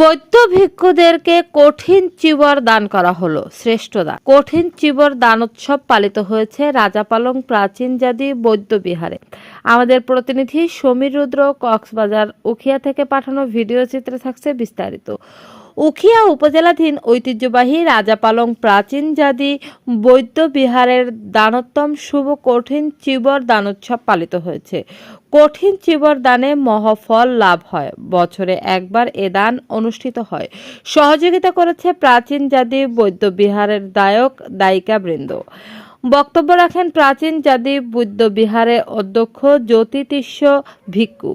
বৌদ্ধ ভিক্ষুদেরকে কঠিন চিবর দান করা হলো, শ্রেষ্ঠ দান। কঠিন চিবর দান উৎসব পালিত হয়েছে রাজাপালং প্রাচীন জাতি বৌদ্ধ বিহারে। আমাদের প্রতিনিধি সমীর রুদ্র কক্সবাজার উখিয়া থেকে পাঠানো ভিডিও চিত্রে থাকছে বিস্তারিত। উখিয়া উপজেলাধীন ঐতিহ্যবাহী রাজাপালং প্রাচীন জাতি বৌদ্ধ বিহারের দানোত্তম শুভ কঠিন চিবর দানোৎসব পালিত হয়েছে। কঠিন চিবর দানে মহাফল লাভ হয়। বছরে একবার এ দান অনুষ্ঠিত হয়। সহযোগিতা করেছে প্রাচীন জাতি বৌদ্ধ বিহারের দায়ক দায়িকা বৃন্দ। বক্তব্য রাখেন প্রাচীন জাতি বৌদ্ধ বিহারের অধ্যক্ষ জ্যোতিতিষ্য ভিক্ষু।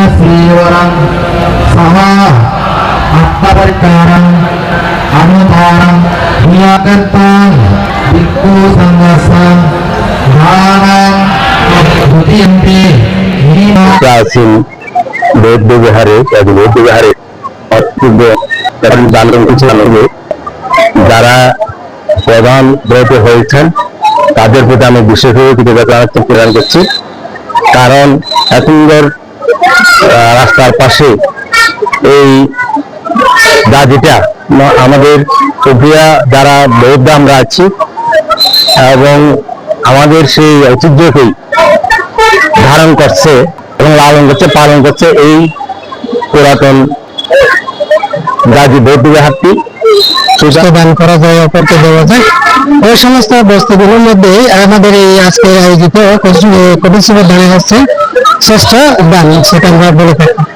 ईश्वरं सः आत्मपरिकारं अनुधारं অত্যন্ত জানলাম কিছু যারা প্রধান ব্রত হয়েছেন তাদের প্রতি আমি বিশেষভাবে কৃতজ্ঞতা প্রদান করছি কারণ এখনকার রাস্তার পাশে এই গাড়িটা আমাদের প্রক্রিয়া যারা বৌদ্ধ আমরা আছি, এবং আমাদের সেই ঐতিহ্যকেই ধারণ করছে এবং লালন করছে, পালন করছে এই পুরাতন গাজী বৌদ্ধ বিহারটি সুস্থ দান করা যায়, অপরকে দেওয়া যায়। ওই সমস্ত বস্তুগুলোর মধ্যে আমাদের এই আজকে আয়োজিত কবির দানে হচ্ছে শ্রেষ্ঠ দান সেটা আমরা বলে থাকি।